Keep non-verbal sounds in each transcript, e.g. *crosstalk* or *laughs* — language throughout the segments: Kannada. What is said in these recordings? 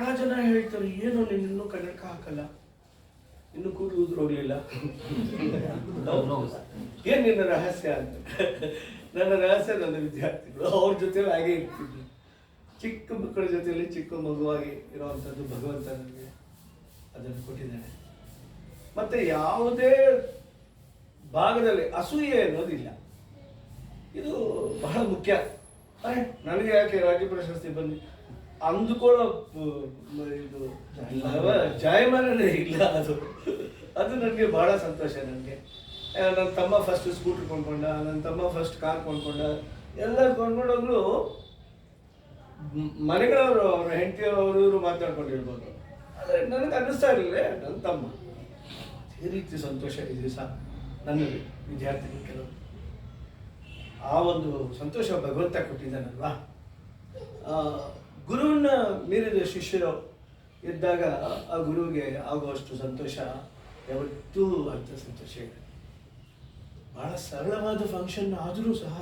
ಬಹಳ ಜನ ಹೇಳ್ತಾರೆ, ಏನು ನಿನ್ನನ್ನು ಕನ್ನಡಕ ಹಾಕಲ್ಲ? ಇನ್ನು ಕೂದಲು ಉದುರೋಗ್ಲಿಲ್ಲ ಏನ್ ನಿನ್ನ ರಹಸ್ಯ ಅಂತ? ನನ್ನ ರಹಸ್ಯ ನನ್ನ ವಿದ್ಯಾರ್ಥಿಗಳು, ಅವ್ರ ಜೊತೆ ಹಾಗೆ ಇರ್ತಿದ್ವಿ ಚಿಕ್ಕ ಮಕ್ಕಳ ಜೊತೆಯಲ್ಲಿ ಚಿಕ್ಕ ಮಗುವಾಗಿ ಇರುವಂಥದ್ದು ಭಗವಂತ ನನಗೆ ಅದನ್ನು ಕೊಟ್ಟಿದ್ದಾನೆ. ಮತ್ತೆ ಯಾವುದೇ ಭಾಗದಲ್ಲಿ ಅಸೂಯೆ ಅನ್ನೋದಿಲ್ಲ. ಇದು ಬಹಳ ಮುಖ್ಯ. ನನಗೆ ಯಾಕೆ ರಾಜ್ಯ ಪ್ರಶಸ್ತಿ ಬಂದು ಅಂದುಕೊಳ್ಳೋ ಇದು, ಜಾಯಮಾನನೇ ಇಲ್ಲ ಅದು. ಅದು ನನಗೆ ಬಹಳ ಸಂತೋಷ ನನಗೆ. ನನ್ನ ತಮ್ಮ ಫಸ್ಟ್ ಸ್ಕೂಟರ್ ಕೊಂಡ್ಕೊಂಡ ನನ್ನ ತಮ್ಮ ಫಸ್ಟ್ ಕಾರ್ ಕೊಂಡ್ಕೊಂಡ ಎಲ್ಲ ಕೊಂಡ್ಕೊಂಡೋಗ್ಲು ಮನೆಗಳವರು, ಅವ್ರ ಹೆಂಡತಿಯವರು ಇವರು ಮಾತಾಡ್ಕೊಂಡಿರ್ಬೋದು. ಆದರೆ ನನಗೆ ಅನ್ನಿಸ್ತಾ ಇರಲಿಲ್ಲ ನನ್ನ ತಮ್ಮ. ಈ ರೀತಿ ಸಂತೋಷ ಈ ದಿವಸ ನನಗೆ ವಿದ್ಯಾರ್ಥಿಗಳು ಕೆಲವು. ಆ ಒಂದು ಸಂತೋಷ ಭಗವಂತ ಕೊಟ್ಟಿದ್ದಾನಲ್ವಾ? ಗುರುವನ್ನ ಮೀರಿದ ಶಿಷ್ಯರು ಇದ್ದಾಗ ಆ ಗುರುವಿಗೆ ಆಗುವಷ್ಟು ಸಂತೋಷ ಯಾವತ್ತೂ ಅಂತ ಸಂತೋಷ ಇದೆ ಬಹಳ ಸರಳವಾದ ಫಂಕ್ಷನ್ ಆದರೂ ಸಹ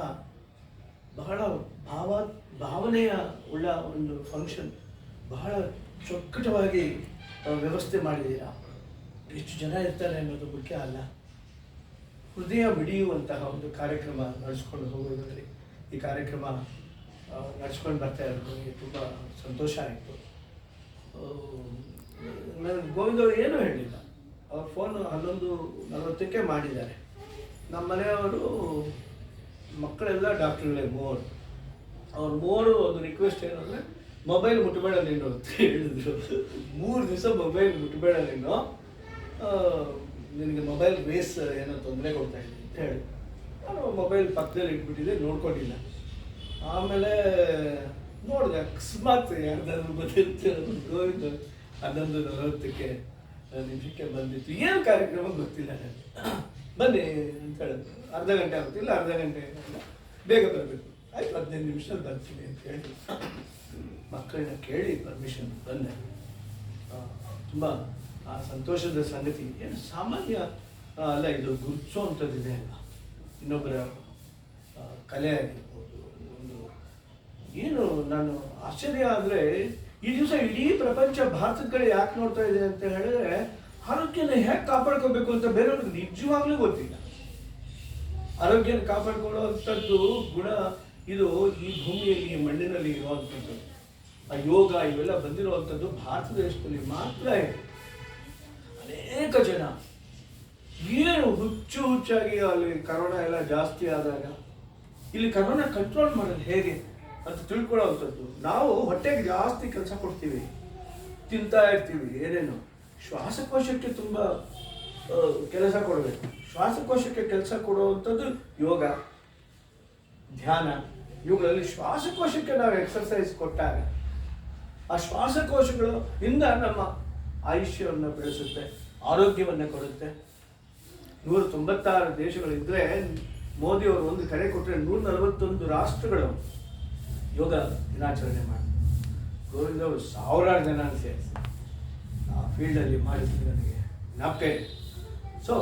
ಬಹಳ ಭಾವ, ಭಾವನೆಯ ಉಳ್ಳ ಒಂದು ಫಂಕ್ಷನ್ ಬಹಳ ಚೊಕ್ಕಟವಾಗಿ ವ್ಯವಸ್ಥೆ ಮಾಡಿದ್ದೀರಾ ಎಷ್ಟು ಜನ ಇರ್ತಾರೆ ಅನ್ನೋದು ಮುಖ್ಯ ಅಲ್ಲ. ಹೃದಯ ಬಿಡಿಯುವಂತಹ ಒಂದು ಕಾರ್ಯಕ್ರಮ ನಡೆಸ್ಕೊಂಡು ಹೋಗೋದ್ರಲ್ಲಿ ಈ ಕಾರ್ಯಕ್ರಮ ನಡ್ಸ್ಕೊಂಡು ಬರ್ತಾ ಇರೋದು, ನನಗೆ ತುಂಬ ಸಂತೋಷ ಆಯಿತು. ನನಗೆ ಗೋವಿಂದ ಅವರು ಏನೂ ಹೇಳಿಲ್ಲ ಅವ್ರ ಫೋನ್ ಹನ್ನೊಂದು ನಲವತ್ತಕ್ಕೆ ಮಾಡಿದ್ದಾರೆ. ನಮ್ಮ ಮನೆಯವರು ಮಕ್ಕಳೆಲ್ಲ ಡಾಕ್ಟ್ರುಗಳೇ ಮೂವರು ಅವ್ರ ಮೂವರು ಒಂದು ರಿಕ್ವೆಸ್ಟ್ ಏನು ಮೊಬೈಲ್ ಮುಟ್ಟಬೇಡ ನೀನು ಅಂತ ಹೇಳಿದ್ರು. ಮೂರು ದಿವಸ ಮೊಬೈಲ್ ಮುಟ್ಟಬೇಡ ನೀನು ನಿನಗೆ ಮೊಬೈಲ್ ಬೇಸ್ ಏನೋ ತೊಂದರೆ ಕೊಡ್ತಾ ಇದೆ ಅಂತ ಹೇಳಿ. ನಾನು ಮೊಬೈಲ್ ಪಕ್ಕದಲ್ಲಿ ಇಟ್ಬಿಟ್ಟಿದ್ದೆ ನೋಡ್ಕೊಂಡಿಲ್ಲ. ಆಮೇಲೆ ನೋಡಿದೆ ಅಕಸ್ಮಾತ್ ಯಾರ್ದಾದ್ರು ಬಂದಿತ್ತು ಗೋವಿಂದ ಹನ್ನೊಂದು ನಲವತ್ತಕ್ಕೆ ನಿಮಿಷಕ್ಕೆ ಬಂದಿತ್ತು. ಏನು ಕಾರ್ಯಕ್ರಮ ಗೊತ್ತಿಲ್ಲ ನನಗೆ ಬನ್ನಿ ಅಂತ ಹೇಳಿದ್ರು. ಅರ್ಧ ಗಂಟೆ ಆಗುತ್ತಿಲ್ಲ ಅರ್ಧ ಗಂಟೆ ಬೇಗ ಬರಬೇಕು. ಆಯ್ತು, ಹದಿನೈದು ನಿಮಿಷದಲ್ಲಿ ಬರ್ತೀನಿ ಅಂತ ಹೇಳಿ ಮಕ್ಕಳನ್ನ ಕೇಳಿ ಪರ್ಮಿಷನ್ ಬಂದೆ. ತುಂಬ, ಆ ಸಂತೋಷದ ಸಂಗತಿ. ಏನು ಸಾಮಾನ್ಯ ಅಲ್ಲ, ಇದು ಗುರುತಿಸುವಂಥದ್ದಿದೆ ಅಲ್ಲ. ಇನ್ನೊಬ್ಬರ ಕಲೆ ಆಗಿರ್ಬೋದು. ಏನು, ನಾನು ಆಶ್ಚರ್ಯ ಅಂದರೆ, ಈ ದಿವಸ ಇಡೀ ಪ್ರಪಂಚ ಭಾರತದ ಕಡೆ ಯಾಕೆ ನೋಡ್ತಾ ಇದೆ ಅಂತ ಹೇಳಿದ್ರೆ, ಆರೋಗ್ಯನ ಹೇಗೆ ಕಾಪಾಡ್ಕೋಬೇಕು ಅಂತ ಬೇರೆಯವ್ರಿಗೆ ನಿಜವಾಗ್ಲೂ ಗೊತ್ತಿಲ್ಲ. ಆರೋಗ್ಯನ ಕಾಪಾಡ್ಕೊಳ್ಳುವಂಥದ್ದು ಗುಣ ಇದು ಈ ಭೂಮಿಯಲ್ಲಿ, ಈ ಮಣ್ಣಿನಲ್ಲಿ ಇರುವಂಥದ್ದು. ಆ ಯೋಗ ಇವೆಲ್ಲ ಬಂದಿರುವಂಥದ್ದು ಭಾರತ ದೇಶದಲ್ಲಿ ಮಾತ್ರ ಇದೆ. ಅನೇಕ ಜನ ಏನು ಹುಚ್ಚು ಹುಚ್ಚಾಗಿ ಅಲ್ಲಿ ಕರೋನಾ ಎಲ್ಲ ಜಾಸ್ತಿ ಆದಾಗ, ಇಲ್ಲಿ ಕರೋನಾ ಕಂಟ್ರೋಲ್ ಮಾಡೋದು ಹೇಗೆ? ಅಂತ ತಿಳ್ಕೊಳ್ಳೋವಂಥದ್ದು. ನಾವು ಹೊಟ್ಟೆಗೆ ಜಾಸ್ತಿ ಕೆಲಸ ಕೊಡ್ತೀವಿ. ತಿಂತಾ ಇರ್ತೀವಿ, ಏನೇನು. ಶ್ವಾಸಕೋಶಕ್ಕೆ ತುಂಬ ಕೆಲಸ ಕೊಡಬೇಕು. ಶ್ವಾಸಕೋಶಕ್ಕೆ ಕೆಲಸ ಕೊಡುವಂಥದ್ದು ಯೋಗ, ಧ್ಯಾನ. ಇವುಗಳಲ್ಲಿ ಶ್ವಾಸಕೋಶಕ್ಕೆ ನಾವು ಎಕ್ಸರ್ಸೈಸ್ ಕೊಟ್ಟಾಗ, ಆ ಶ್ವಾಸಕೋಶಗಳು ಇಂದ ನಮ್ಮ ಆಯುಷ್ಯವನ್ನು ಬೆಳೆಸುತ್ತೆ, ಆರೋಗ್ಯವನ್ನು ಕೊಡುತ್ತೆ. ನೂರ ತೊಂಬತ್ತಾರು ದೇಶಗಳಿದ್ರೆ ಮೋದಿಯವರು ಒಂದು ಕರೆ ಕೊಟ್ಟರೆ ನೂರ ನಲವತ್ತೊಂದು ರಾಷ್ಟ್ರಗಳು. ಯೋಗ ದಿನಾಚರಣೆ ಮಾಡಿ. ಗೋವಿಂದ ಸಾವಿರಾರು ಜನ ಸೇರಿಸಿ ಆ ಫೀಲ್ಡಲ್ಲಿ ಮಾಡಿದ್ದು ನನಗೆ. ಜ್ಞಾಪಕ ಇದೆ. ಸೊ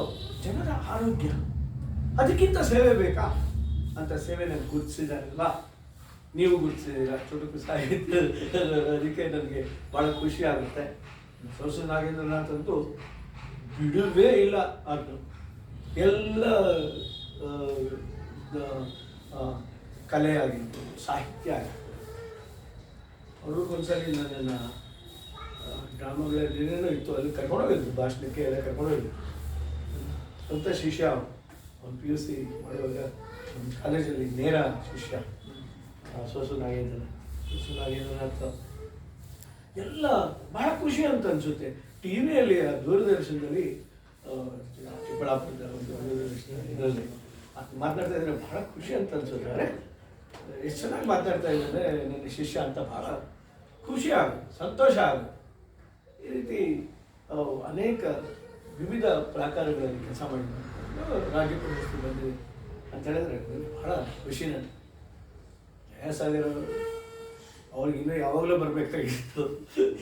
ಜನರ ಆರೋಗ್ಯ. ಅದಕ್ಕಿಂತ ಸೇವೆ ಬೇಕಾ? ಅಂತ ಸೇವೆ ನನಗೆ ಗುರುತಿಸಿದಾರಲ್ವಾ ನೀವು ಗುರುತಿಸಿದೀರ ಚುಟುಕು ಸಾಹಿತ್ಯ ಅದಕ್ಕೆ ನನಗೆ ಭಾಳ ಖುಷಿ ಆಗುತ್ತೆ. ಸೊಸೆ ನಾಗೇಂದ್ರನಾಥ್ ಅಂತೂ ಬಿಡುವೇ ಇಲ್ಲ ಅದು ಎಲ್ಲ ಕಲೆ ಆಗಿರ್ಬೋದು, ಸಾಹಿತ್ಯ ಆಗಿರ್ಬೋದು. ಅವರು ಒಂದ್ಸಲಿ ನನ್ನನ್ನು ಡ್ರಾಮಾಗಳಲ್ಲಿ ಏನೇನೋ ಇತ್ತು, ಅಲ್ಲಿ ಕರ್ಕೊಂಡೋಗಿದ್ರು ಭಾಷಣಕ್ಕೆ ಎಲ್ಲ ಕರ್ಕೊಂಡೋಗಿದ್ರು ಸ್ವಂತ ಶಿಷ್ಯ ಅವ್ನು ಪಿ ಯು ಸಿ ಮಾಡುವಾಗ ನಮ್ಮ ಕಾಲೇಜಲ್ಲಿ ನೇರ ಶಿಷ್ಯ ಸೋಸು ನಾಗೇಂದ್ರ. ಸೋಸು ನಾಗೇಂದ್ರನಾಥ ಎಲ್ಲ ಬಹಳ ಖುಷಿ ಅಂತ ಅನ್ಸುತ್ತೆ. ಟಿ ವಿಯಲ್ಲಿ ದೂರದರ್ಶನದಲ್ಲಿ ಚಿಕ್ಕಬಳ್ಳಾಪುರದ ಒಂದು ದೂರದರ್ಶನ ಇದರಲ್ಲಿ ಅದು ಮಾತನಾಡ್ತಾ ಇದ್ರೆ ಬಹಳ ಖುಷಿ ಅಂತ ಅನಿಸುತ್ತೆ. ಎಷ್ಟು ಚೆನ್ನಾಗಿ ಮಾತಾಡ್ತಾ ಇದ್ದಾರೆ ನನ್ನ ಶಿಷ್ಯ ಅಂತ ಬಹಳ ಖುಷಿ ಆಗು ಸಂತೋಷ ಆಗು ಈ ರೀತಿ ಅನೇಕ ವಿವಿಧ ಪ್ರಾಕಾರಗಳಲ್ಲಿ ಕೆಲಸ ಮಾಡಿದ್ದಾರೆ ರಾಜ್ಯ ಪ್ರಶಸ್ತಿ ಬಂದಿದೆ ಅಂತ ಹೇಳಿದ್ರೆ ಬಹಳ ಖುಷಿ ನನಗೆ. ಜಯಸಾಗರ್ ಅವರು, ಅವ್ರಿಗೆ ಇನ್ನೂ ಯಾವಾಗಲೂ ಬರಬೇಕಾಗಿತ್ತು,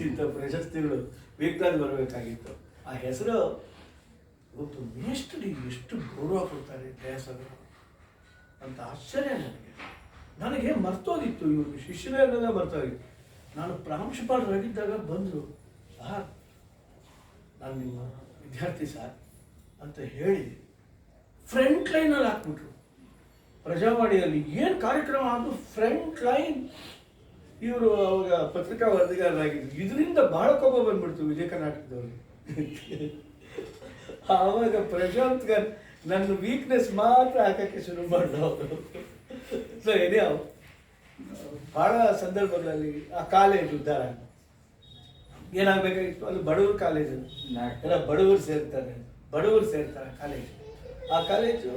ಇಂಥ ಪ್ರಶಸ್ತಿಗಳು ಬೇಕಾಗಿ ಬರಬೇಕಾಗಿತ್ತು. ಆ ಹೆಸರು ಇವತ್ತು ಮೇಸ್ಟ್ರಿ ಎಷ್ಟು ಗೌರವ ಕೊಡ್ತಾರೆ ಜಯಸಾಗರ್ ಅಂತ ಆಶ್ಚರ್ಯ ನನಗೆ. ನನಗೆ ಮರ್ತೋಗಿತ್ತು ಇವರು. ಶಿಷ್ಯರೇ ಬರ್ತಾ ಮರ್ತೋಗಿತ್ತು ನಾನು ಪ್ರಾಂಶುಪಾಲರಾಗಿದ್ದಾಗ ಬಂದರು ಸರ್, ನಾನು ನಿಮ್ಮ ವಿದ್ಯಾರ್ಥಿ ಸರ್ ಅಂತ ಹೇಳಿ ಫ್ರಂಟ್ ಲೈನಲ್ಲಿ ಹಾಕ್ಬಿಟ್ರು. ಪ್ರಜಾವಾಣಿಯಲ್ಲಿ ಏನು ಕಾರ್ಯಕ್ರಮ ಅದು ಫ್ರಂಟ್ ಲೈನ್ ಇವರು ಅವಾಗ ಪತ್ರಿಕಾ ವರದಿಗಾರರಾಗಿದ್ದರು ಇದರಿಂದ ಬಹಳ ಕೋಪ ಬಂದ್ಬಿಡ್ತು ವಿಜಯ ಕರ್ನಾಟಕದವ್ರಿಗೆ ಆವಾಗ ಪ್ರಶಾಂತ್ ನನ್ನ ವೀಕ್ನೆಸ್ ಮಾತ್ರ ಹಾಕೋಕ್ಕೆ ಶುರು ಅವರು ಸೊ ಏನೇ ಭಾಳ ಸಂದರ್ಭಗಳಲ್ಲಿ ಆ ಕಾಲೇಜ್ ಉದ್ಧಾರ. ಏನಾಗಬೇಕಾಗಿತ್ತು? ಅಲ್ಲಿ ಬಡವರು ಕಾಲೇಜು ಎಲ್ಲ ಬಡವರು ಸೇರ್ತಾರೆ. ಬಡವರು ಸೇರ್ತಾರೆ ಕಾಲೇಜ್. ಆ ಕಾಲೇಜು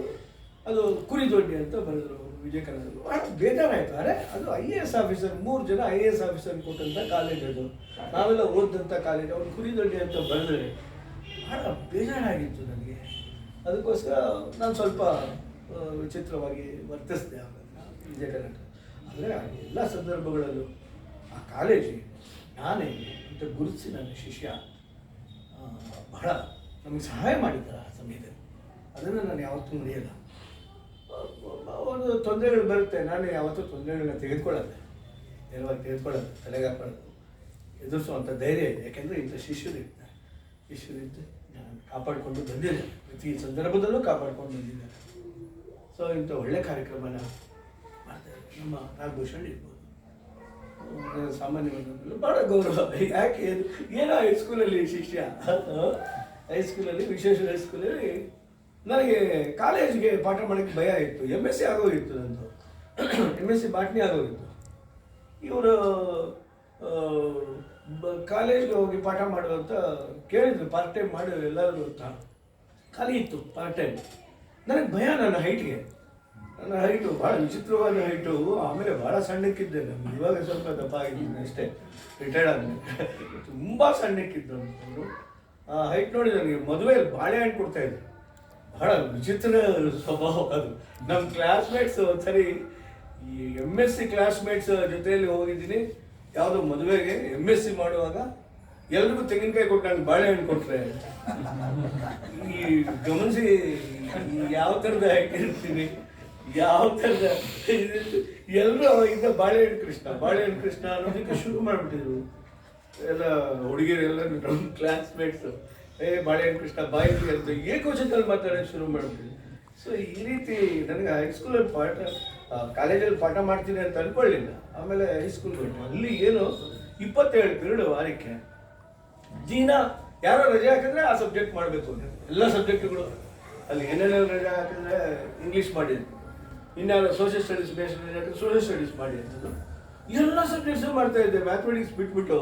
ಅದು ಕುರಿ ದೊಡ್ಡಿ ಅಂತ ಬರೆದ್ರು ವಿಜಯ ಕನ್ನಡ ಭಾಳ ಬೇಜಾರಾಯ್ತು. ಅರೆ ಅದು ಐ ಎ ಎಸ್ ಆಫೀಸರ್ ಮೂರು ಜನ ಐ ಎ ಎಸ್ ಆಫೀಸರ್ ಕೊಟ್ಟಂಥ ಕಾಲೇಜ್ ಅದು. ನಾವೆಲ್ಲ ಓದಿದಂಥ ಕಾಲೇಜ್. ಅವ್ರು ಕುರಿದೊಡ್ಡಿ ಅಂತ ಬರೆದ್ರೆ ಭಾಳ ಬೇಜಾರಾಗಿತ್ತು ನನಗೆ. ಅದಕ್ಕೋಸ್ಕರ ನಾನು ಸ್ವಲ್ಪ ವಿಚಿತ್ರವಾಗಿ ವರ್ತಿಸಿದೆ. ವಿಜಯ ಅಂದರೆ ಎಲ್ಲ ಸಂದರ್ಭಗಳಲ್ಲೂ ಆ ಕಾಲೇಜಿಗೆ ನಾನೇ ಅಂತ ಗುರುತಿಸಿ ನನ್ನ ಶಿಷ್ಯ ಬಹಳ ನಮಗೆ ಸಹಾಯ ಮಾಡಿದ್ದಾರೆ ಆ ಸಮಯದಲ್ಲಿ. ಅದನ್ನು ನಾನು ಯಾವತ್ತೂ ಮರೆಯಲ್ಲ. ಒಂದು ತೊಂದರೆಗಳು ಬರುತ್ತೆ. ನಾನು ಯಾವತ್ತೂ ತೊಂದರೆಗಳನ್ನ ತೆಗೆದುಕೊಳ್ಳಲ್ಲ. ನೇರವಾಗಿ ತೆಗೆದುಕೊಳ್ಳಲ್ಲ, ತಲೆಗೆ ಎದುರಿಸುವಂಥ ಧೈರ್ಯ ಇದೆ. ಯಾಕೆಂದರೆ ಇಂಥ ಶಿಷ್ಯರು ಇರ್ತಾರೆ. ಶಿಷ್ಯರು ನಾನು ಕಾಪಾಡಿಕೊಂಡು ಬಂದಿದ್ದೆ ಪ್ರತಿ ಸಂದರ್ಭದಲ್ಲೂ ಕಾಪಾಡಿಕೊಂಡು ಬಂದಿದ್ದೆ ಸೊ ಇಂಥ ಒಳ್ಳೆ ಕಾರ್ಯಕ್ರಮನ ನಮ್ಮ ನಾಗಭೂಷಣ್ ಇರ್ಬೋದು ಸಾಮಾನ್ಯವಾದ ಭಾಳ ಗೌರವ. ಯಾಕೆ? ಏನೋ ಹೈಸ್ಕೂಲಲ್ಲಿ ಶಿಷ್ಯ. ಹೈಸ್ಕೂಲಲ್ಲಿ ವಿಶೇಷ ಹೈಸ್ಕೂಲಲ್ಲಿ ನನಗೆ ಕಾಲೇಜ್ಗೆ ಪಾಠ ಮಾಡೋಕ್ಕೆ ಭಯ ಇತ್ತು. ಎಂ ಎಸ್ ಸಿ ಆಗೋಗಿತ್ತು ನಂದು. ಎಂ ಎಸ್ ಸಿ ಬಾಟ್ನಿ ಆಗೋಗಿತ್ತು. ಇವರು ಕಾಲೇಜ್ಗೆ ಹೋಗಿ ಪಾಠ ಮಾಡುವಂತ ಕೇಳಿದ್ರು. ಪಾರ್ಟ್ ಟೈಮ್ ಮಾಡಿದ್ರು ಎಲ್ಲರೂ ಅಂತ. ಖಾಲಿ ಇತ್ತು ಪಾರ್ಟ್ ಟೈಮ್ ನನಗೆ ಭಯ ನನ್ನ ಹೈಟ್ಗೆ ನನ್ನ ಹೈಟು ಭಾಳ ವಿಚಿತ್ರವಾದ ಹೈಟು ಆಮೇಲೆ ಭಾಳ ಸಣ್ಣಕ್ಕಿದ್ದೆ ನಾನು. ಇವಾಗ ಸ್ವಲ್ಪ ದಪ್ಪ ಆಗಿದ್ದೀನಿ ಅಷ್ಟೇ. ರಿಟೈರ್ಡ್ ಆದಮೇಲೆ. ತುಂಬ ಸಣ್ಣಕ್ಕಿದ್ದು ಅಂದ್ಕೊಂಡು ಆ ಹೈಟ್ ನೋಡಿ ನನಗೆ ಮದುವೆಯಲ್ಲಿ ಕೊಡ್ತಾ ಇದ್ರು. ಬಹಳ ವಿಚಿತ್ರ ಸ್ವಭಾವ ಅದು. ನಮ್ಮ ಕ್ಲಾಸ್ಮೇಟ್ಸ್ ಒಂದ್ಸರಿ ಈ ಎಂ ಎಸ್ ಸಿ ಕ್ಲಾಸ್ಮೇಟ್ಸ್ ಜೊತೆಯಲ್ಲಿ ಹೋಗಿದ್ದೀನಿ. ಯಾವುದೋ ಮದುವೆಗೆ ಎಂ ಎಸ್ ಸಿ ಮಾಡುವಾಗ ಎಲ್ರಿಗೂ ತೆಂಗಿನಕಾಯಿ ಕೊಟ್ಟು ನಂಗೆ ಬಾಳೆಹಣ್ಣು ಕೊಟ್ಟರೆ ಈ ಗಮನಿಸಿ ಯಾವ ಥರದ ಹೈಟ್ ಇರ್ತೀನಿ. ಯಾವ ಥರದ ಎಲ್ಲರೂ ಅವಾಗಿಂದ ಬಾಳೆಹಣ್ಣು ಕೃಷ್ಣ ಬಾಳೆಹಣ್ಣು ಕೃಷ್ಣ ಅನ್ನೋದಕ್ಕೆ ಶುರು ಮಾಡಿಬಿಟ್ಟಿದ್ರು. ಎಲ್ಲ ಹುಡುಗಿಯರೆಲ್ಲ ನಮ್ಮ ಕ್ಲಾಸ್ಮೇಟ್ಸು ಏ, ಬಾಳೆಹಣ್ಣು ಕೃಷ್ಣ, ಬಾಯಿ ಅಂತ ಏಕವಚನದಲ್ಲಿ ಮಾತಾಡೋಕ್ಕೆ ಶುರು ಮಾಡಿಬಿಟ್ಟಿದ್ರು. ಸೊ ಈ ರೀತಿ ನನಗೆ ಹೈಸ್ಕೂಲಲ್ಲಿ ಪಾಠ ಕಾಲೇಜಲ್ಲಿ ಪಾಠ ಮಾಡ್ತೀನಿ ಅಂತ ಅನ್ಕೊಳ್ಳಿಲ್ಲ. ಆಮೇಲೆ ಹೈಸ್ಕೂಲ್ ಬಿಟ್ಟು ಅಲ್ಲಿ ಏನು ಇಪ್ಪತ್ತೇಳು ಪೀರಿಯಡ್ ವಾರಕ್ಕೆ ದಿನ ಯಾರೋ ರಜೆ ಹಾಕಿದ್ರೆ ಆ ಸಬ್ಜೆಕ್ಟ್ ಮಾಡಬೇಕು ಅಂತ. ಎಲ್ಲ ಸಬ್ಜೆಕ್ಟ್ಗಳು ಅಲ್ಲಿ ಏನೇನೋ ರಜೆ ಹಾಕಿದ್ರೆ ಇಂಗ್ಲೀಷ್ ಮಾಡಿದ್ರು. ಇನ್ಯಾರೋ ಸೋಷಿಯಲ್ ಸ್ಟಡೀಸ್ ಬೇಸ್ ರಜೆ ಹಾಕಿದ್ರೆ ಸೋಷಿಯಲ್ ಸ್ಟಡೀಸ್ ಮಾಡಿ ಅಂತದ್ದು. ಎಲ್ಲ ಸಬ್ಜೆಕ್ಟ್ಸು ಮಾಡ್ತಾ ಇದ್ದೆ ಮ್ಯಾಥಮೆಟಿಕ್ಸ್ ಬಿಟ್ಬಿಟ್ಟು.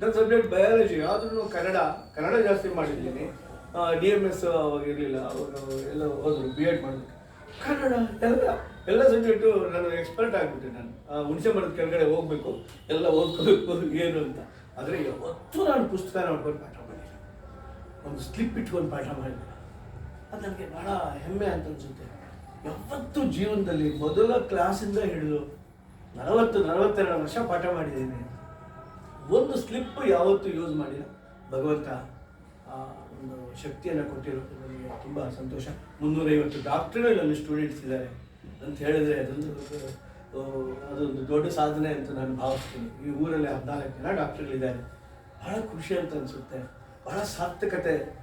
ನನ್ನ ಸಬ್ಜೆಕ್ಟ್ ಬಯಾಲಜಿ ಆದ್ರೂ ಕನ್ನಡ ಕನ್ನಡ ಜಾಸ್ತಿ ಮಾಡಿದ್ದೀನಿ. ಡಿ ಎಂ ಎಸ್ ಅವಾಗ ಇರಲಿಲ್ಲ ಅವರು ಎಲ್ಲ ಹೋದರು ಬಿ ಎಡ್ ಮಾಡಿದ್ರು. ಕನ್ನಡ ಎಲ್ಲ ಎಲ್ಲ ಸಬ್ಜೆಕ್ಟು ನಾನು ಎಕ್ಸ್ಪರ್ಟ್ ಆಗಿಬಿಟ್ಟೆ ನಾನು. ಹುಣಸೆ ಮರದ ಕೆಳಗಡೆ ಹೋಗಬೇಕು, ಎಲ್ಲ ಓದ್ಕೋಬೇಕು, ಏನು ಅಂತ. ಆದರೆ ಯಾವತ್ತೂ ನಾನು ಪುಸ್ತಕ ನೋಡ್ಕೊಂಡು ಪಾಠ ಮಾಡಿಲ್ಲ. ಒಂದು ಸ್ಲಿಪ್ ಇಟ್ಕೊಂಡು ಪಾಠ ಮಾಡಿಲ್ಲ. ಅದು ನನಗೆ ಭಾಳ ಹೆಮ್ಮೆ ಅಂತ ಅನ್ಸುತ್ತೆ. ಯಾವತ್ತೂ ಜೀವನದಲ್ಲಿ ಮೊದಲ ಕ್ಲಾಸಿಂದ ಹಿಡಿದು ನಲವತ್ತು, ನಲವತ್ತೆರಡು ವರ್ಷ ಪಾಠ ಮಾಡಿದ್ದೀನಿ. ಒಂದು ಸ್ಲಿಪ್ ಯಾವತ್ತೂ ಯೂಸ್ ಮಾಡಿಲ್ಲ. ಭಗವಂತ, ಆ, ಒಂದು ಶಕ್ತಿಯನ್ನು ಕೊಟ್ಟಿರೋದು ನನಗೆ ತುಂಬ ಸಂತೋಷ. ಮುನ್ನೂರೈವತ್ತು ಡಾಕ್ಟರ್ಗಳು ನನ್ನ ಸ್ಟೂಡೆಂಟ್ಸ್ ಇದ್ದಾರೆ ಅಂತ ಹೇಳಿದ್ರೆ ಅದೊಂದು ಅದೊಂದು ದೊಡ್ಡ ಸಾಧನೆ ಅಂತ ನಾನು ಭಾವಿಸ್ತೀನಿ. ಈ ಊರಲ್ಲಿ ಹದಿನಾಲ್ಕು ಜನ ಡಾಕ್ಟ್ರುಗಳಿದ್ದಾರೆ ಬಹಳ ಖುಷಿ ಅಂತ ಅನಿಸುತ್ತೆ. ಬಹಳ ಸಾರ್ಥಕತೆ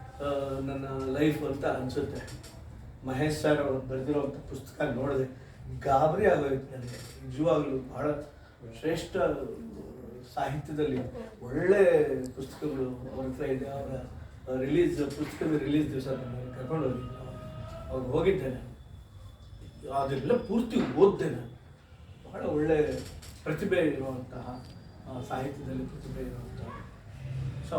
ನನ್ನ ಲೈಫ್ ಅಂತ ಅನಿಸುತ್ತೆ. ಮಹೇಶ್ ಸರ್ ಅವರು ಬರೆದಿರುವಂಥ ಪುಸ್ತಕ ನೋಡಿದೆ. ಗಾಬರಿ ಆಗೋಯ್ತು ನನಗೆ. ನಿಜವಾಗ್ಲೂ ಬಹಳ ಶ್ರೇಷ್ಠ ಸಾಹಿತ್ಯದಲ್ಲಿ ಒಳ್ಳೆ ಪುಸ್ತಕಗಳು ಅವ್ರ ಹತ್ರ ಇದೆ. ಅವರ ರಿಲೀಸ್ ಪುಸ್ತಕದ ರಿಲೀಸ್ ದಿವಸ ಕರ್ಕೊಂಡು ಹೋಗಿದ್ದೆ. ಅವ್ರು ಹೋಗಿದ್ದೇನೆ ಅದೆಲ್ಲ ಪೂರ್ತಿ ಓದ್ದೆ ನಾನು. ಬಹಳ ಒಳ್ಳೆ ಪ್ರತಿಭೆ ಇರುವಂತಹ ಸಾಹಿತ್ಯದಲ್ಲಿ ಪ್ರತಿಭೆ ಇರುವಂತಹ ಸೊ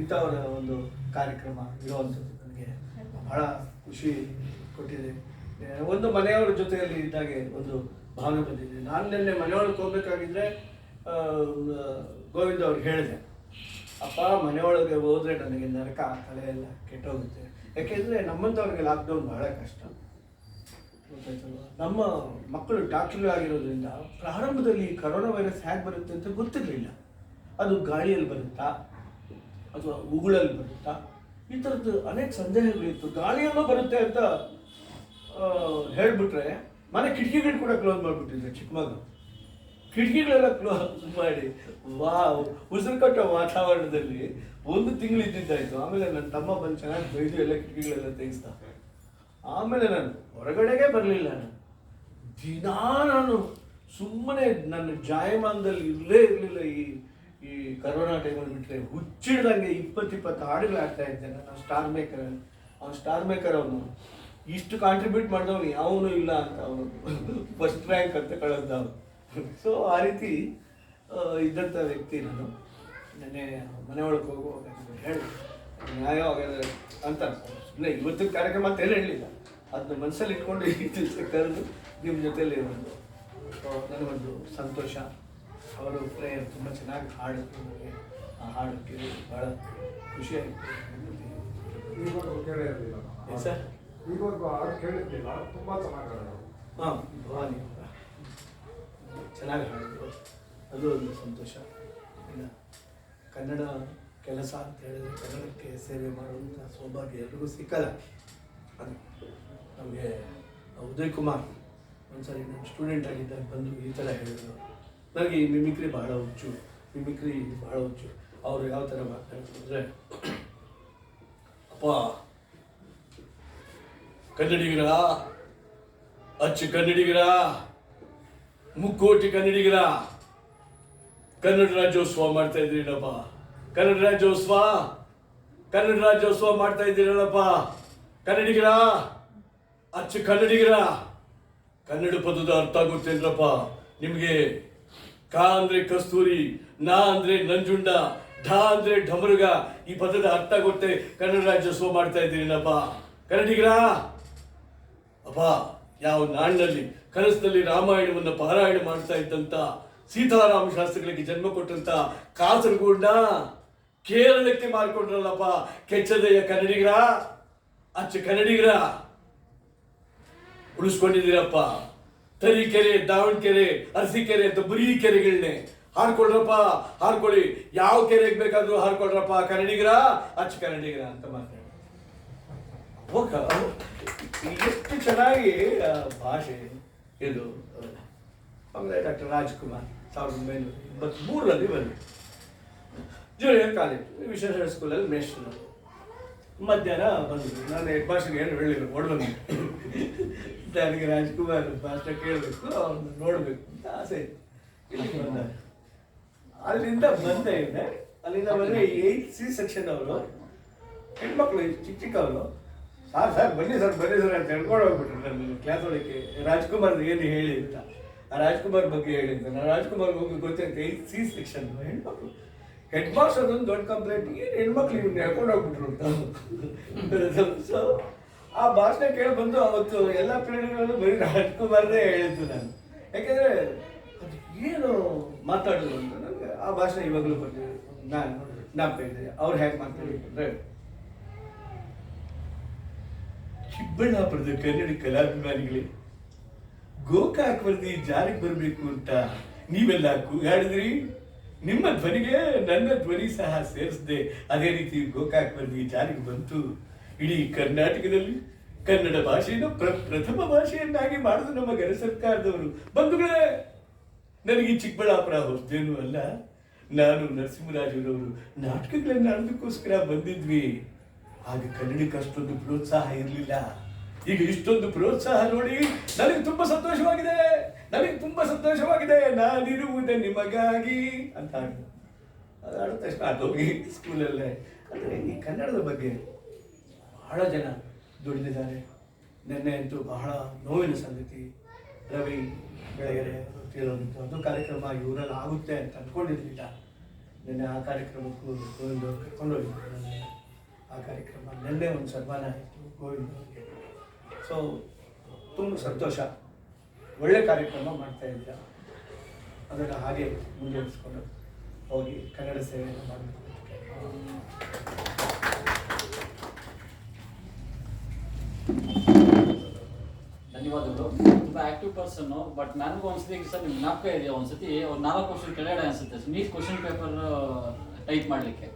ಇಂಥವರ ಒಂದು ಕಾರ್ಯಕ್ರಮ ಇರುವಂಥದ್ದು ನನಗೆ ಬಹಳ ಖುಷಿ ಕೊಟ್ಟಿದೆ. ಒಂದು ಮನೆಯವರ ಜೊತೆಯಲ್ಲಿ ಇದ್ದಾಗೆ ಒಂದು ಭಾವನೆ ಬಂದಿದೆ. ನಾನು ನಿನ್ನೆ ಮನೆಯೊಳಗೆ ಹೋಗ್ಬೇಕಾಗಿದ್ರೆ ಗೋವಿಂದ ಅವ್ರಿಗೆ ಹೇಳಿದೆ. ಅಪ್ಪ, ಮನೆಯೊಳಗೆ ಹೋದ್ರೆ ನನಗೆ ನರಕ ತಲೆ ಎಲ್ಲ ಕೆಟ್ಟೋಗುತ್ತೆ. ಯಾಕೆಂದರೆ ನಮ್ಮಂಥವ್ರಿಗೆ ಲಾಕ್ಡೌನ್ ಬಹಳ ಕಷ್ಟ? ನಮ್ಮ ಮಕ್ಕಳು ಡಾಕ್ಟರ್ ಆಗಿರೋದ್ರಿಂದ ಪ್ರಾರಂಭದಲ್ಲಿ ಕರೋನಾ ವೈರಸ್ ಹೇಗೆ ಬರುತ್ತೆ ಅಂತ ಗೊತ್ತಿರಲಿಲ್ಲ. ಅದು ಗಾಳಿಯಲ್ಲಿ ಬರುತ್ತಾ? ಅಥವಾ ಉಗುಳಲ್ಲಿ ಬರುತ್ತಾ? ಈ ಥರದ್ದು ಅನೇಕ ಸಂದೇಹಗಳಿತ್ತು. ಗಾಳಿಯಲ್ಲೂ ಬರುತ್ತೆ ಅಂತ ಹೇಳಿಬಿಟ್ರೆ ಮನೆ ಕಿಟಕಿಗಳು ಕೂಡ ಕ್ಲೋಸ್ ಮಾಡಿಬಿಟ್ಟಿದ್ದೆ ಚಿಕ್ಕ ಮಗ ಕಿಟಕಿಗಳೆಲ್ಲ ಕ್ಲೋಸ್ ಮಾಡಿ ವಾ ಉಸಿರು ಕಟ್ಟ ವಾತಾವರಣದಲ್ಲಿ ಒಂದು ತಿಂಗಳು ಇದ್ದಿದ್ದಾಯ್ತು. ಆಮೇಲೆ ನನ್ನ ತಮ್ಮ ಬಂದು ಚೆನ್ನಾಗಿ ಬೈದು ಎಲ್ಲ ಕಿಟಕಿಗಳೆಲ್ಲ ತೆಗಿಸ್ದ. ಆಮೇಲೆ ನಾನು ಹೊರಗಡೆಗೆ ಬರಲಿಲ್ಲ ನಾನು. ದಿನಾ ನಾನು ಸುಮ್ಮನೆ ನನ್ನ ಜಾಯಮಾನದಲ್ಲಿ ಇರಲೇ ಇರಲಿಲ್ಲ ಈ ಈ ಕರೋನಾ ಟೈಮಲ್ಲಿ ಬಿಟ್ಟರೆ ಹುಚ್ಚಿಡ್ದಂಗೆ ಇಪ್ಪತ್ತು ಇಪ್ಪತ್ತು ಆಡ್ತಾ ಇದ್ದೆ ನಾನು ಸ್ಟಾರ್ ಮೇಕರ್ ಅವ್ನು ಸ್ಟಾರ್ ಮೇಕರ್ ಅವನು, ಇಷ್ಟು ಕಾಂಟ್ರಿಬ್ಯೂಟ್ ಮಾಡಿದವನು ಯಾವನು ಇಲ್ಲ ಅಂತ ಅವನು ಫಸ್ಟ್ ರ್ಯಾಂಕ್ ಅಂತ ಕಳೆದ ಅವನು. ಸೊ ಆ ರೀತಿ ಇದ್ದಂಥ ವ್ಯಕ್ತಿ ನಾನು. ನೆನ್ನೆ ಮನೆ ಒಳಗೆ ಹೋಗುವಾಗ ಹೇಳಿ ನ್ಯಾಯ ಅಂತ ಸುಮ್ಮನೆ ಇವತ್ತಿನ ಕಾರ್ಯಕ್ರಮ ಅಂತ ಹೇಳಿ ಹೇಳಲಿಲ್ಲ ಅದನ್ನ ಮನಸ್ಸಲ್ಲಿ ಇಟ್ಕೊಂಡು *laughs* ಈ ಕರೆದು ನಿಮ್ಮ ಜೊತೆಯಲ್ಲಿ ಒಂದು ನನಗೊಂದು ಸಂತೋಷ. ಅವರು ಪ್ರೇಯರ್ ತುಂಬ ಚೆನ್ನಾಗಿ ನನಗೆ ಆ ಹಾಡು ಕೇಳಿ ಭಾಳ ಖುಷಿಯಾಗಿತ್ತು ಸರ್? ಹಾಡು ಕೇಳಿರ್ಲಿಲ್ಲ ತುಂಬಾ ಚೆನ್ನಾಗಿ ಹಾಂ ಭವಾನಿ ಚೆನ್ನಾಗಿ ಹಾಡಿದ್ರು. ಅದು ಒಂದು ಸಂತೋಷ. ಇನ್ನು ಕನ್ನಡ ಕೆಲಸ ಅಂತ ಹೇಳಿದ್ರೆ ಕನ್ನಡಕ್ಕೆ ಸೇವೆ ಮಾಡುವಂಥ ಸೌಭಾಗ್ಯ ಎಲ್ರಿಗೂ ಸಿಕ್ಕಲ್ಲ. ಅದು ನಮಗೆ ಉದಯ್ ಕುಮಾರ್ ಒಂದ್ಸರಿ ನಮ್ಮ ಸ್ಟೂಡೆಂಟ್ ಆಗಿದ್ದಾಗ ಬಂದು ಈ ಥರ ಹೇಳಿದ್ರು. ನನಗೆ ಈ ಮಿಮಿಕ್ರಿ ಬಹಳ ಹುಚ್ಚು. ಮಿಮಿಕ್ರಿ ಬಹಳ ಹುಚ್ಚು. ಅವರು ಯಾವ ಥರ ಮಾತಾಡ್ತಾರೆ ಅಂದರೆ ಅಪ್ಪ, ಕನ್ನಡಿಗರ? ಅಚ್ಚು ಕನ್ನಡಿಗರ? ಮುಕ್ಕೋಟಿ ಕನ್ನಡಿಗರ? ಕನ್ನಡ ರಾಜ್ಯೋತ್ಸವ ಮಾಡ್ತಾ ಇದ್ದೀರಪ್ಪ ಕನ್ನಡ ರಾಜ್ಯೋತ್ಸವ? ಕನ್ನಡ ರಾಜ್ಯೋತ್ಸವ ಮಾಡ್ತಾ ಇದ್ದೀರಲ್ಲಪ್ಪ. ಕನ್ನಡಿಗರ? ಅಚ್ಚು ಕನ್ನಡಿಗರ? ಕನ್ನಡ ಪದದ ಅರ್ಥ ಗೊತ್ತೇನ್ರಪ್ಪ? ನಿಮಗೆ ಕ ಅಂದ್ರೆ ಕಸ್ತೂರಿ, ನಾ ಅಂದ್ರೆ ನಂಜುಂಡ, ಢ ಅಂದ್ರೆ ಢಮರುಗ. ಈ ಪದದ ಅರ್ಥ ಕೊಟ್ಟೆ ಕನ್ನಡ ರಾಜ್ಯೋತ್ಸವ ಮಾಡ್ತಾ ಇದ್ದೀನಪ್ಪ ಕನ್ನಡಿಗರ? ಅಪ್ಪ, ಯಾವ ನಾಡಿನಲ್ಲಿ, ಕನಸಿನಲ್ಲಿ ರಾಮಾಯಣವನ್ನು ಪಾರಾಯಣ ಮಾಡ್ತಾ ಇದ್ದಂತ ಸೀತಾರಾಮ ಶಾಸ್ತ್ರಿಗಳಿಗೆ ಜನ್ಮ ಕೊಟ್ಟಂತ ಕಾಸರಗೋಡ್ನ ಕೇರಳಕ್ಕೆ ಮಾರ್ಕೊಂಡ್ರಲ್ಲಪ್ಪ ಕೆಚ್ಚದೆಯ ಕನ್ನಡಿಗರ? ಅಚ್ಚ ಕನ್ನಡಿಗರ. ಉಳಿಸ್ಕೊಂಡಿದ್ದೀರಪ್ಪ. ತರೀಕೆರೆ, ದಾವಣಗೆರೆ, ಅರಸೀಕೆರೆ ಅಂತ ಬರೀ ಕೆರೆಗಳನ್ನೇ ಹಾಡ್ಕೊಳ್ರಪ್ಪ ಹಾಡ್ಕೊಳ್ಳಿ ಯಾವ ಕೆರೆಗೆ ಬೇಕಾದ್ರೂ ಹಾಡ್ಕೊಳ್ರಪ್ಪ ಕನ್ನಡಿಗರ, ಅಚ್ಚ ಕನ್ನಡಿಗರ ಅಂತ ಮಾತಾಡಿ. ಎಷ್ಟು ಚೆನ್ನಾಗಿ ಭಾಷೆ ಇದು. ಆಮೇಲೆ ಡಾಕ್ಟರ್ ರಾಜ್ಕುಮಾರ್, ಸಾವಿರದ ಒಂಬೈನೂರ ಎಂಬತ್ಮೂರರಲ್ಲಿ ಬಂದರು. ಜೂನಿಯರ್ ಕಾಲೇಜ್, ವಿಶ್ವೇಶ್ವರ ಸ್ಕೂಲಲ್ಲಿ ಮೇಷ್ಟ್ರು. ಮಧ್ಯಾಹ್ನ ಬಂದರು. ನಾನು ಹೆಡ್ ಏನು ಹೇಳಿಲ್ಲ ಓಡ್ಬಂದು ನನಗೆ ರಾಜ್ಕುಮಾರ್ ಭಾಷೆ ಕೇಳಬೇಕು, ಅವ್ರನ್ನ ನೋಡಬೇಕು ಅಂತ ಆಸೆ ಇತ್ತು ಅಲ್ಲಿಂದ ಬಂದೆ ಇದೆ ಅಲ್ಲಿಂದ ಬಂದರೆ ಏಯ್ಟ್ ಸಿ ಸೆಕ್ಷನ್ ಅವರು, ಹೆಣ್ಮಕ್ಳು, ಚಿಕ್ಕ ಚಿಕ್ಕವರು, ಸರ್ ಸರ್, ಬನ್ನಿ ಸರ್ ಬನ್ನಿ ಸರ್ ಅಂತ ಹೇಳ್ಕೊಂಡು ಹೋಗ್ಬಿಟ್ರು ನನ್ನ ಕ್ಲಾಸ್ ಒಳಗೆ ರಾಜ್ಕುಮಾರ್ ಏನು ಹೇಳಿ ಅಂತ. ಆ ರಾಜ್ಕುಮಾರ್ ಬಗ್ಗೆ ಹೇಳಿ ಅಂತ. ನಾನು ರಾಜ್ಕುಮಾರ್ ಹೋಗಿ ಗೊತ್ತಾಯ್ತು ಏಯ್ಟ್ ಸಿ ಸೆಕ್ಷನ್ ಹೆಣ್ಮಕ್ಳು. ಹೆಡ್ ಮಾಸ್ಟರ್ ಒಂದು ದೊಡ್ಡ ಕಂಪ್ಲೇಂಟ್ ಏನು ಹೆಣ್ಮಕ್ಳು ಇವ್ನ ಹೇಳ್ಕೊಂಡು ಹೋಗ್ಬಿಟ್ರು ಅಂತ. *laughs* ಸೊ ಆ ಭಾಷಣ ಕೇಳಿ ಬಂದು ಅವತ್ತು ಎಲ್ಲ ಪೀರಿಯಡ್ಗಳಲ್ಲೂ ಬರೀ ರಾಜ್ಕುಮಾರ್ನೇ ಹೇಳಿದ್ದು ನಾನು. ಯಾಕೆಂದ್ರೆ ಏನು ಮಾತಾಡೋದು ಅಂತ ನನಗೆ ಆ ಭಾಷಣ ಇವಾಗಲೂ ಬಂದಿದೆ. ನಾನು ಜ್ಞಾಪಕ ಇದ್ದೀನಿ ಅವ್ರು ಹೇಗೆ ಮಾತಾಡಿದ್ರೆ ಚಿಕ್ಕಬಳ್ಳಾಪುರದ ಕನ್ನಡ ಕಲಾಭಿಮಾನಿಗಳೇ ಗೋಕಾಕ್ ವರದಿ ಜಾರಿಗೆ ಬರಬೇಕು ಅಂತ ನೀವೆಲ್ಲ ಕೂಗಾಡಿದ್ರಿ ನಿಮ್ಮ ಧ್ವನಿಗೆ ನನ್ನ ಧ್ವನಿ ಸಹ ಸೇರಿಸಿದೆ. ಅದೇ ರೀತಿ ಗೋಕಾಕ್ ವರದಿ ಜಾರಿಗೆ ಬಂತು. ಇಡೀ ಕರ್ನಾಟಕದಲ್ಲಿ ಕನ್ನಡ ಭಾಷೆಯನ್ನು ಪ್ರ, ಪ್ರಥಮ ಭಾಷೆಯನ್ನಾಗಿ ಮಾಡಿದ್ರು ನಮ್ಮ ಗೆರೆ ಸರ್ಕಾರದವರು. ಬಂಧುಗಳೇ, ನನಗೆ ಚಿಕ್ಕಬಳ್ಳಾಪುರ ಹೊಸದೇನು ಅಲ್ಲ. ನಾನು ನರಸಿಂಹರಾಜರವರು ನಾಟಕಗಳನ್ನು ಆಡೋದಕ್ಕೋಸ್ಕರ ಬಂದಿದ್ವಿ. ಆಗ ಕನ್ನಡಕ್ಕೆ ಅಷ್ಟೊಂದು ಪ್ರೋತ್ಸಾಹ ಇರಲಿಲ್ಲ. ಈಗ ಇಷ್ಟೊಂದು ಪ್ರೋತ್ಸಾಹ ನೋಡಿ ನನಗೆ ತುಂಬಾ ಸಂತೋಷವಾಗಿದೆ. ನನಗೆ ತುಂಬಾ ಸಂತೋಷವಾಗಿದೆ. ನಾನಿರುವುದೇ ನಿಮಗಾಗಿ ಅಂತ ಹಾಡಿದ. ಅದು ಆಡಿದ ತಕ್ಷಣ ಹೋಗಿ ಸ್ಕೂಲಲ್ಲೇ. ಅಂದರೆ ಈ ಕನ್ನಡದ ಬಗ್ಗೆ ಬಹಳ ಜನ ದುಡಿದಿದ್ದಾರೆ. ನಿನ್ನೆ ಅಂತೂ ಬಹಳ ನೋವಿನ ಸಂಗತಿ. ರವಿ ಬೆಳಗೆರೆ ತೀರೋದಂತ ಒಂದು ಕಾರ್ಯಕ್ರಮ ಇವರಲ್ಲಿ ಆಗುತ್ತೆ ಅಂತ ಅಂದ್ಕೊಂಡಿರ್ಲಿಲ್ಲ ನಿನ್ನೆ ಆ ಕಾರ್ಯಕ್ರಮಕ್ಕೂ ಗೋವಿಂದ ಕರ್ಕೊಂಡೋಗಿದ್ದರು ಆ ಕಾರ್ಯಕ್ರಮ ನಿನ್ನೆ ಒಂದು ಸನ್ಮಾನ ಆಯಿತು ಗೋವಿಂದ ಅವರಿಗೆ ಸೊ ತುಂಬ ಸಂತೋಷ. ಒಳ್ಳೆ ಕಾರ್ಯಕ್ರಮ ಮಾಡ್ತಾ ಇದ್ದ ಅದನ್ನು ಹಾಗೆ ಮುಂದುವರಿಸ್ಕೊಂಡು ಹೋಗಿ ಕನ್ನಡ ಸೇವೆಯನ್ನು ಮಾಡಬೇಕು ಧನ್ಯವಾದಗಳು ತುಂಬಾ ಆಕ್ಟಿವ್ ಪರ್ಸನ್ ಬಟ್ ನನಗೂ ಒಂದ್ಸತಿ ಸರ್ ನಿಮ್ಗೆ ಜ್ಞಾಪಕ ಇದೆಯಾ? ಒಂದ್ಸತಿ ಒಂದು ನಾಲ್ಕು ಕ್ವಶನ್ ಕೆಳಗಡೆ ಅನ್ಸುತ್ತೆ. ನೀಟ್ ಕ್ವಶನ್ ಪೇಪರ್ ಟೈಪ್ ಮಾಡಲಿಕ್ಕೆ.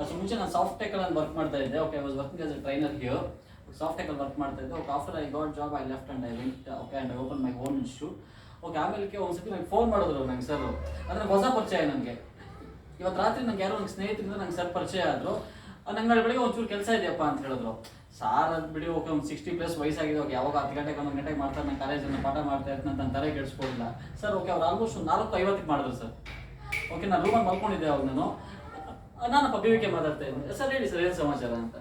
ಅಷ್ಟು ಮುಂಚೆ ನಾನು ಸಾಫ್ಟ್ ಅಲ್ಲಿ ವರ್ಕ್ ಮಾಡ್ತಾ ಇದ್ದೆ. Okay I was working as a trainer here soft ಅಲ್ಲಿ ವರ್ಕ್ ಮಾಡ್ತಾ ಇದ್ದೆ. Okay after I got job I left and I went okay and I open my own institute okay ಆಮೇಲೆ ಒಂದ್ಸತಿ ನಂಗೆ ಫೋನ್ ಮಾಡಿದ್ರು ನಂಗೆ ಸರ್ ಅಂದ್ರೆ ಹೊಸ ಪರಿಚಯ ನನಗೆ ಇವತ್ತು ರಾತ್ರಿ ನಂಗೆ ಯಾರೋ ನಂಗೆ ಸ್ನೇಹಿತರಿಂದ ನಂಗೆ ಸರ್ ಪರಿಚಯ ಆದ್ರು. ನಂಗೆ ಬೆಳಿಗ್ಗೆ ಒಂಚೂರು ಕೆಲಸ ಇದೆಯಪ್ಪ ಅಂತ ಹೇಳಿದ್ರು. ಸಾರ್ ಅದು ಬಿಡಿ, ಓಕೆ ಒಂದು ಸಿಕ್ಸ್ಟಿ ಪ್ಲಸ್ ವಯಸ್ಸಾಗಿದೆ, ಓಕೆ ಯಾವಾಗ ಹತ್ತು ಗಂಟೆಗೆ ಒಂದೊಂದು ಗಂಟೆಗೆ ಮಾಡ್ತಾರೆ, ನಾನು ಕಾಲೇಜನ್ನು ಪಾಠ ಮಾಡ್ತಾ ಇರ್ತೀನಿ ಅಂತ ತಲೆ ಕೆಡಿಸ್ಕೊಳ್ಳಿಲ್ಲ ಸರ್ ಓಕೆ ಅವ್ರು ಆಲ್ಮೋಸ್ಟ್ ಒಂದು ನಾಲ್ಕು ಐವತ್ತಿಗೆ ಮಾಡಿದ್ರು ಸರ್ ಓಕೆ, ನಾನು ರೂಮಲ್ಲಿ ಮಲ್ಕೊಂಡಿದ್ದೆ ಅವಾಗ ನಾನು. ನಾನು ಬಿ ವಿ ಕೆ ಮಾತಾಡ್ತಾ ಇದ್ದೀನಿ. ಸರ್ ಹೇಳಿ ಸರ್ ಏನು ಸಮಾಚಾರ ಅಂತ?